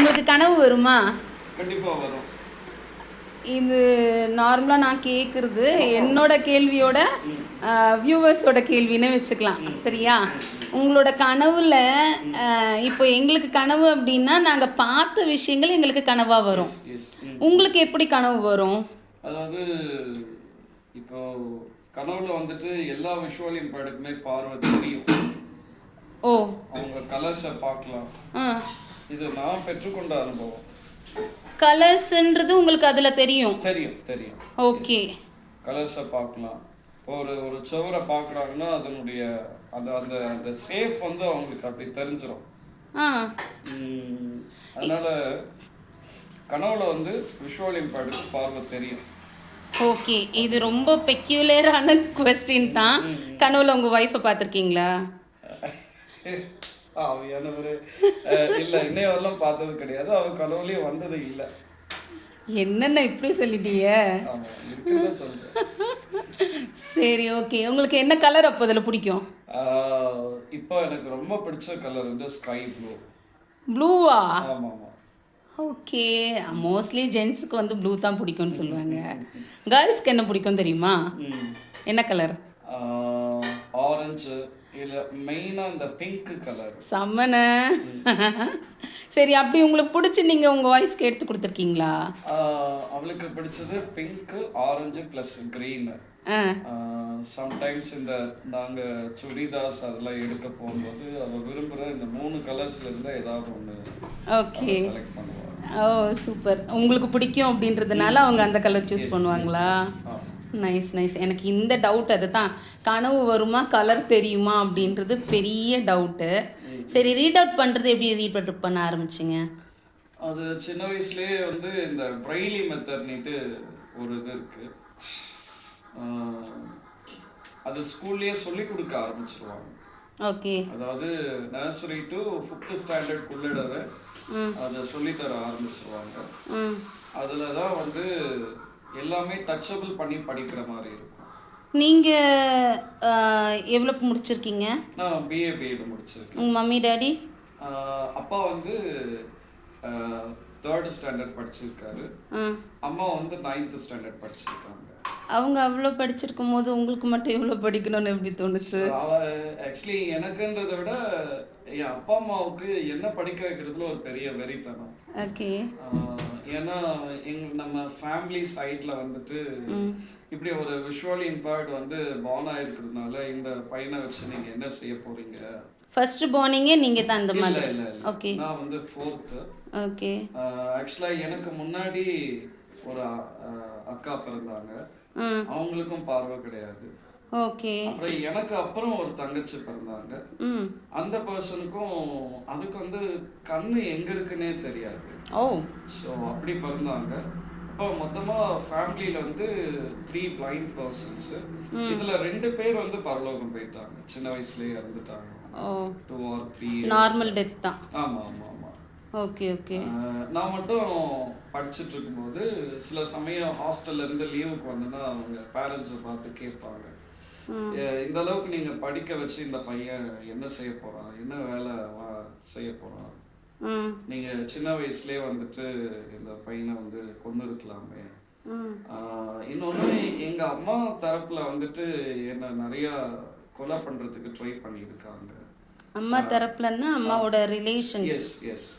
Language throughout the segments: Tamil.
உங்களுக்கு கனவு வருமா? கண்டிப்பா வரும். இது நார்மலாக நான் கேட்குறது என்னோட கேள்வியோட வியூவர்ஸோட கேள்வின்னு வச்சுக்கலாம். சரியா? உங்களோட கனவுல இப்போ எங்களுக்கு கனவு அப்படின்னா நாங்கள் பார்த்த விஷயங்கள் எங்களுக்கு கனவாக வரும். உங்களுக்கு எப்படி கனவு வரும்? அதாவது இப்போ கனவுல வந்துட்டு எல்லா விஷுவல் இம்பேக்டுக்குமே பார்வை தெரியும். ஓ. அவங்க கலர்ஸை பார்க்கலாம். இது நான் பெற்றுக்கொண்ட அனுபவம். கலர்ஸ்ன்றது உங்களுக்கு அதில் தெரியும். தெரியும் தெரியும். ஓகே கலர்ஸை பார்க்கலாம். ஒரு ஒரு சுவரை பார்க்குறாங்கன்னா அதனுடைய அந்த அந்த அந்த சேஃப் வந்து அவங்களுக்கு அப்படி தெரிஞ்சிடும் அதனால கனவுல வந்து விஷுவல் இம்பேக்டுக்கு பார்வை தெரியும். ஓகே இது ரொம்ப பெக்யூலரான கொஸ்டின் தான். கனவுல உங்கள் ஒய்ஃபை பார்த்துருக்கீங்களா? ஆவியானவர் இல்லை இன்னைய வரலாம் பார்த்தது கிடையாது. அவ கனவுலயே வந்தது இல்லை. என்னென்ன இப்படி சொல்லிட்டீங்க சரி ஓகே உங்களுக்கு என்ன கலர் அப்போ அதில் பிடிக்கும்? இப்போ எனக்கு ரொம்ப பிடிச்ச கலர் வந்து ஸ்கை ப்ளூ ப்ளூவா ஓகே மோஸ்ட்லி ஜென்ஸுக்கு வந்து ப்ளூ தான் பிடிக்கும்னு சொல்லுவாங்க. கேர்ள்ஸ்க்கு என்ன பிடிக்கும் தெரியுமா? என்ன கலர் ஆரஞ்சு இல்லை மெயினாக இந்த பிங்க் கலர் செம்மன. சரி அப்படி உங்களுக்கு பிடிச்சி நீங்கள் உங்கள் ஒய்ஃப்க்கு எடுத்து கொடுத்துருக்கீங்களா? அவளுக்கு பிடிச்சது pink orange plus green sometimes இந்த நாங்கள் சுடிதாஸ் அதெல்லாம் எடுக்க போகும்போது அவள் விரும்புகிற இந்த மூணு கலர்ஸ்ல இருந்தால் ஏதாவது ஒன்று ஓகே ஓ சூப்பர் உங்களுக்கு பிடிக்கும் அப்படின்றதுனால அவங்க அந்த கலர் சூஸ் பண்ணுவாங்களா? நைஸ் நைஸ் எனக்கு இந்த டவுட் அதுதான். கனவு வருமா கலர் தெரியுமா அப்படின்றது பெரிய டவுட்டு சரி ரீட் அவுட் பண்ணுறது எப்படி ரீட் அவுட் பண்ண ஆரம்பிச்சிங்க? அது சின்ன வயசுலயே வந்து இந்த பிரைலி மெத்தட்னிட்டு ஒரு இது இருக்கு. அது ஸ்கூல்லயே சொல்லி கொடுக்க ஆரம்பிச்சிருவாங்க. ஓகே அதாவது நர்சரி டு ஃபிஃப்த் ஸ்டாண்டர்ட் குள்ளிடவே அதை சொல்லித்தர ஆரம்பிச்சிருவாங்க. ம். அதில் தான் வந்து எல்லாமே டச்சபிள் பண்ணி படிக்கிற மாதிரி இருக்கும். நீங்கள் எவ்வளோ முடிச்சிருக்கீங்க? நான் பிஏ பிஎட் முடிச்சிருக்கேன். உங்கள் மம்மி டாடி? அப்பா வந்து தேர்ட் ஸ்டாண்டர்ட் படிச்சிருக்காரு. அம்மா வந்து நைன்த் ஸ்டாண்டர்ட் படிச்சிருக்காங்க. அவங்க அவ்வளோ படிச்சிருக்கும் போது உங்களுக்கு மட்டும் எவ்வளோ படிக்கணும்னு எப்படி தோணுச்சு? ஆக்சுவலி எனக்குன்றதை விட என் அப்பா அம்மாவுக்கு என்ன படிக்க வைக்கிறதுல ஒரு பெரிய வெறித்தனம். ஓகே ஏன்னா எங் நம்ம ஃபேமிலி சைட்ல வந்துட்டு இப்படி ஒரு விஷுவல் இம்பேக்ட் வந்து பான் ஆயிருக்கிறதுனால இந்த பையனை வச்சு நீங்க என்ன செய்ய போறீங்க? ஃபர்ஸ்ட் பார்னிங்கே நீங்கள் தான் இந்த மாதிரி. இல்ல இல்ல. ஓகே நான் வந்து ஃபோர்த்து ஓகே ஆக்சுவலா எனக்கு முன்னாடி ஒரு அக்கா பிறந்தாங்க. அவங்களுக்கும் பார்வை கிடையாது. ஓகே. அப்புறம் எனக்கு அப்புறம் ஒரு தங்கச்சி பிறந்தாங்க. அந்த பர்சனுக்கும் அதுக்கு வந்து கண்ணு எங்க இருக்குன்னே தெரியாது. ஓ. ஸோ அப்படி பிறந்தாங்க. அப்போ மொத்தமாக ஃபேமிலியில் வந்து த்ரீ பிளைண்ட் பர்சன்ஸ் இதில் ரெண்டு பேர் வந்து பரலோகம் போயிட்டாங்க. சின்ன வயசுலேயே இறந்துட்டாங்க. Two or three normal death தான். ஆமாம் ஆமாம் ஆமாம் ஓகே ஓகே. நான் மட்டும் படிச்சுட்டு இருக்கும்போது சில சமயம் ஹாஸ்டல்ல இருந்து லீவுக்கு வந்தேன்னா அவங்க பேரண்ட்ஸை பார்த்து கேட்பாங்க. "ஏ, இந்த அளவுக்கு நீங்க படிக்க வச்சு இந்த பையன் என்ன செய்ய போறான்? என்ன வேலை செய்ய போறான்? நீங்க சின்ன வயசுலயே வந்துட்டு இந்த பையனை வந்து கொண்டு இருக்கலாமே ம் இன்னொன்று எங்க அம்மா தரப்புல வந்துட்டு என்ன நிறைய கொலை பண்றதுக்கு ட்ரை பண்ணியிருக்காங்க. அம்மா தரப்புலன்னா அம்மாவோட ரிலேஷன் எஸ் எஸ்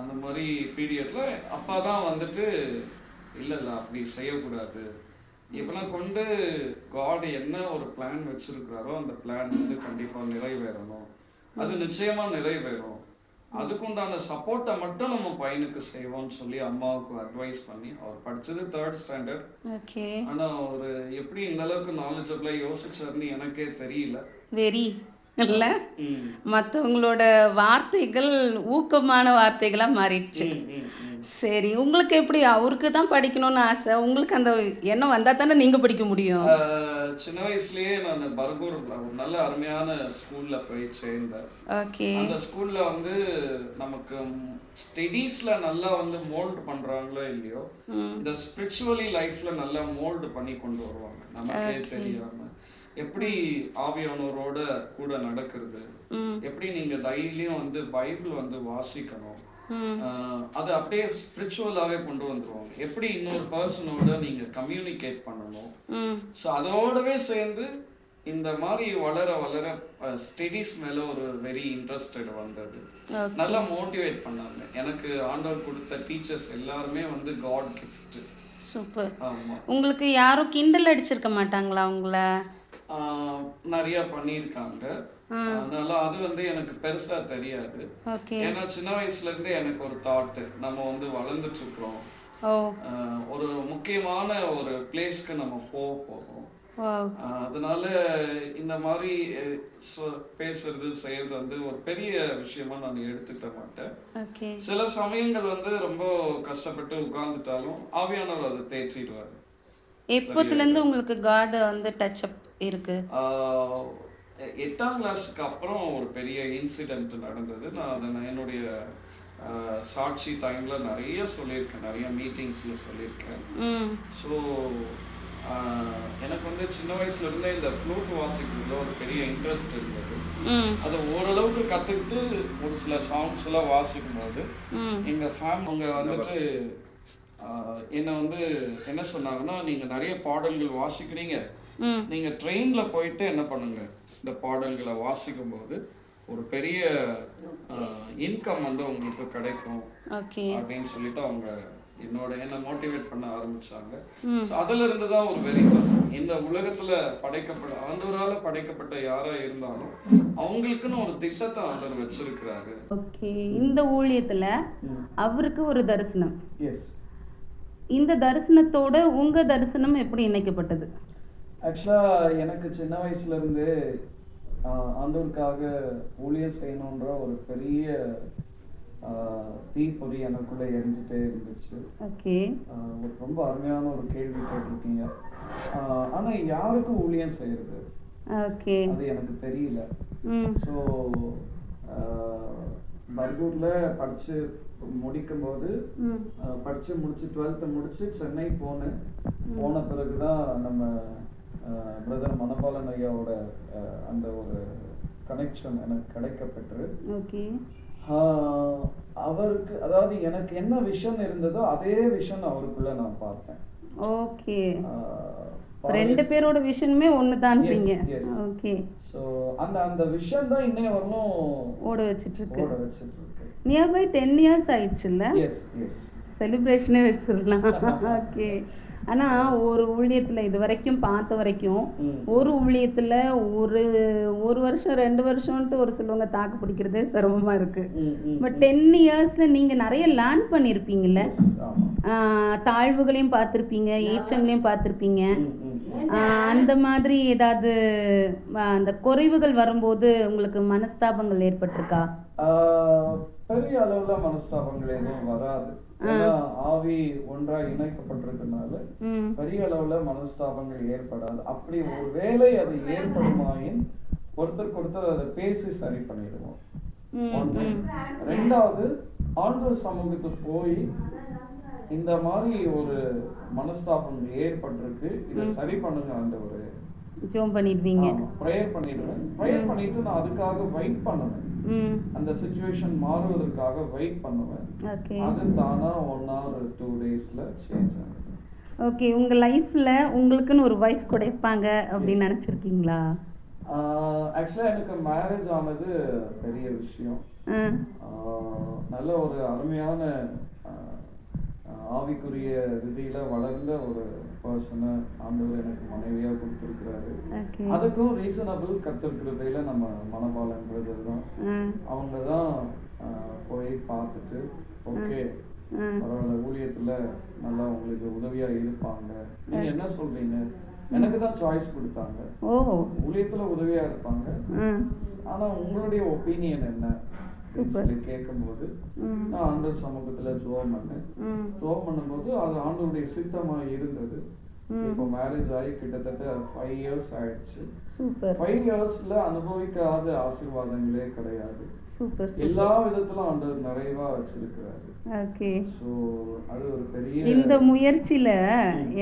அந்த மாதிரி பீரியட்ல அப்பா தான் வந்துட்டு இல்லை இல்லை அப்படி செய்யக்கூடாது. இப்பெல்லாம் கொண்டு காட் என்ன ஒரு பிளான் வச்சிருக்காரோ அந்த பிளான் வந்து கண்டிப்பா நிறைவேறணும். அது நிச்சயமா நிறைவேறும். அதுக்குண்டான சப்போர்ட்டை மட்டும் நம்ம பையனுக்கு செய்வோம்னு சொல்லி அம்மாவுக்கு அட்வைஸ் பண்ணி அவர் படிச்சது தேர்ட் ஸ்டாண்டர்ட் ஓகே. ஆனா ஒரு எப்படி இந்த அளவுக்கு நாலேஜபிளா யோசிச்சாருன்னு எனக்கே தெரியல. வெரி இல்லை. மற்றவங்களோட வார்த்தைகள் ஊக்கமான வார்த்தைகளாக மாறிடுச்சு. சரி உங்களுக்கு எப்படி அவருக்கு தான் படிக்கணும்னு ஆசை? உங்களுக்கு அந்த எண்ணம் வந்தால் தானே நீங்கள் படிக்க முடியும்? சின்ன வயசுலயே நான் பர்கூர் ஒரு நல்ல அருமையான ஸ்கூல்ல போய் சேர்ந்தேன். ஓகே. அந்த ஸ்கூல்ல வந்து நமக்கு ஸ்டடீஸ்ல நல்லா வந்து மோல்ட் பண்றாங்களோ இல்லையோ இந்த ஸ்பிரிச்சுவலி லைஃப்ல நல்லா மோல்டு பண்ணி கொண்டு வருவாங்க. நமக்கே தெரியாம. எப்படி ஆவியானவரோட கூட நடக்கிறது? எப்படி நீங்க தைரியம் வந்து பைபிள் வந்து வாசிக்கணும்? அது அப்படியே ஸ்பிரிச்சுவலாகவே கொண்டு வந்துருவாங்க. எப்படி இன்னொரு பர்சனோட நீங்கள் கம்யூனிகேட் பண்ணணும்? ஸோ அதோடவே சேர்ந்து இந்த மாதிரி வளர வளர ஸ்டடீஸ் மேலே ஒரு வெரி இன்ட்ரெஸ்டட் வந்தது. நல்லா மோட்டிவேட் பண்ணாங்க. எனக்கு ஆண்டவர் கொடுத்த டீச்சர்ஸ் எல்லாருமே வந்து காட் gift. சூப்பர் உங்களுக்கு யாரும் கிண்டல் அடிச்சிருக்க மாட்டாங்களா உங்கள? நிறைய பண்ணியிருக்காங்க. அதனால அது வந்து எனக்கு பெருசா தெரியாது. ஏன்னா சின்ன வயசுல இருந்தே எனக்கு ஒரு தாட் நம்ம வந்து வளர்ந்துட்டு இருக்கிறோம் ஒரு முக்கியமான ஒரு பிளேஸ்க்கு நம்ம போக ஆஹ் அதனால இந்த மாதிரி பேசுறது செய்யறது வந்து ஒரு பெரிய விஷயமா நான் எடுத்துக்க மாட்டேன். சில சமயங்கள் வந்து ரொம்ப கஷ்டப்பட்டு உட்கார்ந்துட்டாலும் ஆவியானவர் அதை தேற்றிடுவார். எப்போத்துலேருந்து உங்களுக்கு காட் வந்து டச் அப் இருக்கு. எட்டாம் கிளாஸ்க்கு அப்புறம் ஒரு பெரிய இன்சிடென்ட் நடந்தது. நான் அதை நான் என்னுடைய சாட்சி டைம்ல நிறைய சொல்லியிருக்கேன். நிறைய மீட்டிங்ஸ்ல சொல்லியிருக்கேன். ஸோ எனக்கு வந்து சின்ன வயசுல இருந்தே இந்த ஃப்ளூட் வாசிக்கிறதுல ஒரு பெரிய இன்ட்ரெஸ்ட் இருந்தது. அதை ஓரளவுக்கு கற்றுக்கிட்டு ஒரு சில சாங்ஸ் எல்லாம் வாசிக்கும் போது எங்க ஃபேம் அவங்க வந்துட்டு என்னை வந்து என்ன சொன்னாங்கன்னா நீங்க நிறைய பாடல்கள் வாசிக்கிறீங்க. நீங்க ட்ரெயின்ல போயிட்டு என்ன பண்ணுங்க? இந்த பாடல்களை வாசிக்கும் போது ஒரு பெரிய இன்கம் வந்து உங்களுக்கு கிடைக்கும் அப்படின்னு சொல்லிட்டு அவங்க என்னோட என்ன மோட்டிவேட் பண்ண ஆரம்பிச்சாங்க. அதுல இருந்து தான் ஒரு வெறித்தனம் இந்த உலகத்துல படைக்கப்பட்ட ஆண்டவரால படைக்கப்பட்ட யாரா இருந்தாலும் அவங்களுக்குன்னு ஒரு திட்டத்தை ஆண்டவர் வச்சிருக்கிறாரு. ஓகே. இந்த ஊழியத்துல அவருக்கு ஒரு தரிசனம். எஸ் இந்த தரிசனத்தோட உங்க தரிசனம் எப்படி இணைக்கப்பட்டது? ஆக்சுவலாக எனக்கு சின்ன வயசுல இருந்து ஆஹ், ஆண்டவருக்காக ஊழியம் செய்யணுன்ற ஒரு பெரிய தீப்பொறி எனக்குள்ள எரிஞ்சிட்டே இருந்துச்சு. ஓகே. ஆஹ், ஒரு ரொம்ப அருமையான ஒரு கேள்வி கேட்டிருக்கீங்க. ஆனா யாருக்கு ஊழியம் செய்யறது? ஓகே. அது எனக்கு தெரியல. ஸோ பர்கூர்ல படிச்சு முடிக்கும் போது படிச்சு முடிச்சு டுவெல்த்து முடிச்சு சென்னை போனேன். போன பிறகுதான் நம்ம பிரதர் மணபாலன் ஐயாவோட அந்த ஒரு கனெக்ஷன் எனக்கு கிடைக்கப்பெற்று. அவருக்கு அதாவது எனக்கு என்ன விஷன் இருந்ததோ அதே விஷன் அவருக்குள்ள நான் பார்த்தேன். ஓகே. ரெண்டு பேரோட விஷனுமே ஒன்று yes. ஓகே. ஸோ அந்த அந்த விஷன் தான் இன்னைய வரலும் ஓட வச்சிட்டு இருக்கு ஓட வச்சுட்டு இருக்கு நியர்பை டென் இயர்ஸ் ஆயிடுச்சுல்ல? எஸ் எஸ் செலிப்ரேஷனே வச்சிடலாம். ஓகே. ஆனா ஒரு ஊழியத்துல இது வரைக்கும் பார்த்த வரைக்கும். ஒரு ஊழியத்துல ஒரு ஒரு வருஷம் ரெண்டு வருஷம்ட்டு ஒரு சிலவங்க தாக்கு பிடிக்கிறதே சிரமமா இருக்கு. பட் டென் இயர்ஸ்ல நீங்க நிறைய லேர்ன் பண்ணியிருப்பீங்கல்ல தாழ்வுகளையும் பார்த்துருப்பீங்க ஏற்றங்களையும் பார்த்துருப்பீங்க. அந்த மாதிரி ஏதாவது அந்த குறைவுகள் வரும்போது உங்களுக்கு மனஸ்தாபங்கள் ஏற்பட்டிருக்கா? பெரிய அளவுல மனஸ்தாபங்கள் எதுவும் வராது. ஆவி ஒன்றா இணைக்கப்பட்டிருக்கனால பெரிய அளவுல மனஸ்தாபங்கள் ஏற்படாது. அப்படி ஒரு வேளை அது ஏற்படுமாயின் ஒருத்தருக்கு ஒருத்தர் அதை பேசி சரி பண்ணிடுவோம். ரெண்டாவது ஆண்டவர் சமூகத்துக்கு போய் இந்த மாதிரி ஒரு மனஸ்தாபம் ஏற்பட்டிருக்கு. இதை சரி பண்ணுங்க ஆண்டவரு ஜோம் பண்ணிடுவீங்க. ப்ரேயர் பண்ணிடுவேன். ப்ரேயர் பண்ணிட்டு நான் அதுக்காக வெயிட் பண்ணுவேன். அந்த சுச்சுவேஷன் மாறுவதற்காக வெயிட் பண்ணுவேன். ஓகே. அது தானா ஒன் ஹவர் டூ டேஸ்ல சேஞ்ச் ஆகும். ஓகே உங்க லைஃப்ல உங்களுக்குன்னு ஒரு ஒய்ஃப் கிடைப்பாங்க அப்படின்னு நினைச்சிருக்கீங்களா? ஆக்சுவலா எனக்கு மேரேஜ் ஆனது பெரிய விஷயம். நல்ல ஒரு அருமையான ஆவிக்குரிய ரீதியில வளர்ந்த ஒரு பர்சனை ஆண்டவர் எனக்கு மனைவியா கொடுத்துருக்கிறாரு. அதுக்கும் ரீசனபிள் கத்திருக்கிறதையில நம்ம மனபாலன் பிரதர் தான் அவங்க தான் போய் பார்த்துட்டு ஓகே பரவாயில்ல ஊழியத்துல நல்லா உங்களுக்கு உதவியா இருப்பாங்க. நீங்க என்ன சொல்றீங்க? எனக்கு தான் சாய்ஸ் கொடுத்தாங்க. ஊழியத்துல உதவியா இருப்பாங்க. ஆனா உங்களுடைய ஒப்பீனியன் என்ன? சொல்லி கேட்கும்போது நான் ஆண்டவர் சமூகத்துல ஜோம் பண்ணேன். ஜோம் பண்ணும்போது அது ஆண்டவருடைய சித்தமா இருந்தது. இப்போ மேரேஜ் ஆகி கிட்டத்தட்ட ஃபைவ் இயர்ஸ் ஆயிடுச்சு. சூப்பர் ஃபைவ் இயர்ஸ்ல அனுபவிக்காத ஆசீர்வாதங்களே கிடையாது. சூப்பர் எல்லா விதத்திலும் ஆண்டவர் நிறைவா வச்சிருக்கிறாரு. ஓகே ஸோ அது ஒரு பெரிய இந்த முயற்சியில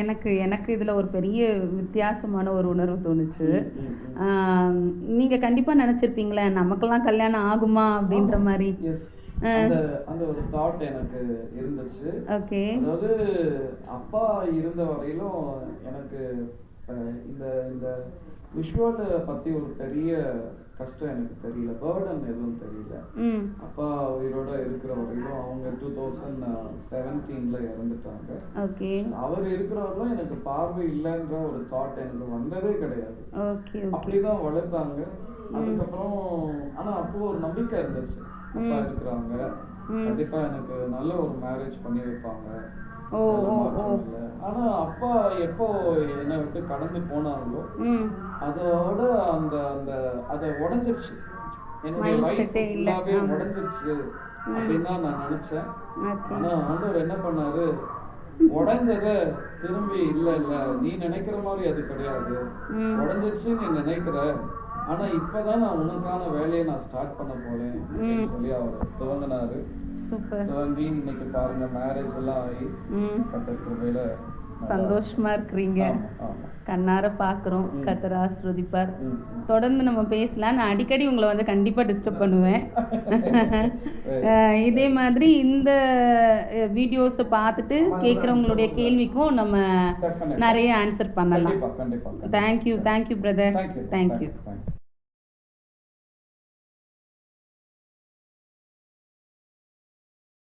எனக்கு எனக்கு இதுல ஒரு பெரிய வித்தியாசமான ஒரு உணர்வு தோணுச்சு. நீங்க கண்டிப்பா நினைச்சிருப்பீங்களே நமக்கெல்லாம் கல்யாணம் ஆகுமா அப்படின்ற மாதிரி. அந்த அந்த ஒரு தாட் எனக்கு இருந்துச்சு. ஓகே. அதாவது அப்பா இருந்த வரையிலும் எனக்கு இந்த இந்த விஷுவல் பத்தி ஒரு பெரிய கஷ்டம் எனக்கு தெரியல. பேர்டன் எதுவும் தெரியல. அப்பா உயிரோட இருக்கிற வரையிலும் அவங்க டூ தௌசண்ட் செவன்டீன்ல இறந்துட்டாங்க. அவர் இருக்கிறவர்களும் எனக்கு பார்வை இல்லைன்ற ஒரு தாட் எனக்கு வந்ததே கிடையாது. அப்படிதான் வளர்த்தாங்க அதுக்கப்புறம் ஆனா அப்போ ஒரு நம்பிக்கை இருந்துச்சு. அப்பா இருக்கிறாங்க. கண்டிப்பா எனக்கு நல்ல ஒரு மேரேஜ் பண்ணி வைப்பாங்க. ஆனா அப்பா எப்போ என்னை விட்டு கடந்து போனாங்களோ அதோட அந்த அந்த அதை உடைஞ்சிருச்சு. என்னுடைய லைஃப். ஃபுல்லாவே. உடைஞ்சிருச்சு அப்படின்னு தான் நான் நினைச்சேன். ஆனா ஆண்டவர் என்ன பண்ணாரு? உடைஞ்சத திரும்பி இல்ல இல்ல. நீ நினைக்கிற மாதிரி அது கிடையாது. உடைஞ்சிருச்சு நீ நினைக்கிற. ஆனா இப்பதான் நான் உனக்கான வேலையை நான் ஸ்டார்ட் பண்ண போறேன் சொல்லி அவர் துவங்கினாரு. சூப்பர். துவங்கி இன்னைக்கு பாருங்க மேரேஜ் எல்லாம் ஆகி ம். கத்த கிருபையில சந்தோஷமா இருக்கிறீங்க. கண்ணார பார்க்குறோம் கத்தர் ம். தொடர்ந்து நம்ம பேசலாம். நான் அடிக்கடி உங்களை வந்து கண்டிப்பாக டிஸ்டர்ப் பண்ணுவேன். இதே மாதிரி இந்த வீடியோஸை பார்த்துட்டு கேட்குறவங்களுடைய கேள்விக்கும் நம்ம. நிறைய ஆன்சர் பண்ணலாம். கண்டிப்பா கண்டிப்பா தேங்க்யூ தேங்க்யூ பிரதர். தேங்க்யூ.